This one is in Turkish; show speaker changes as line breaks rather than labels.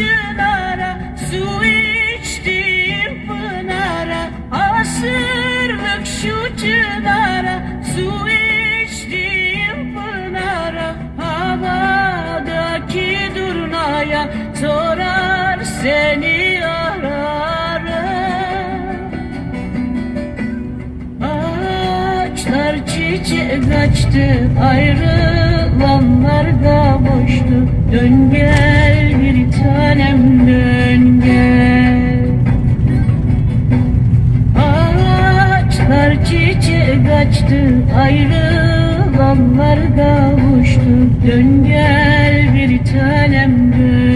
çınara Su içtim pınara. Asırlık şu çınara Su içtim pınara. Havadaki durnaya Sorar seni ararım. Ağaçlar çiçek açtı Ayrılanlar da boştu. Dön gel bir tanem dön gel. Ağaçlar çiçek açtı Ayrılanlar kavuştu Dön gel bir tanem dön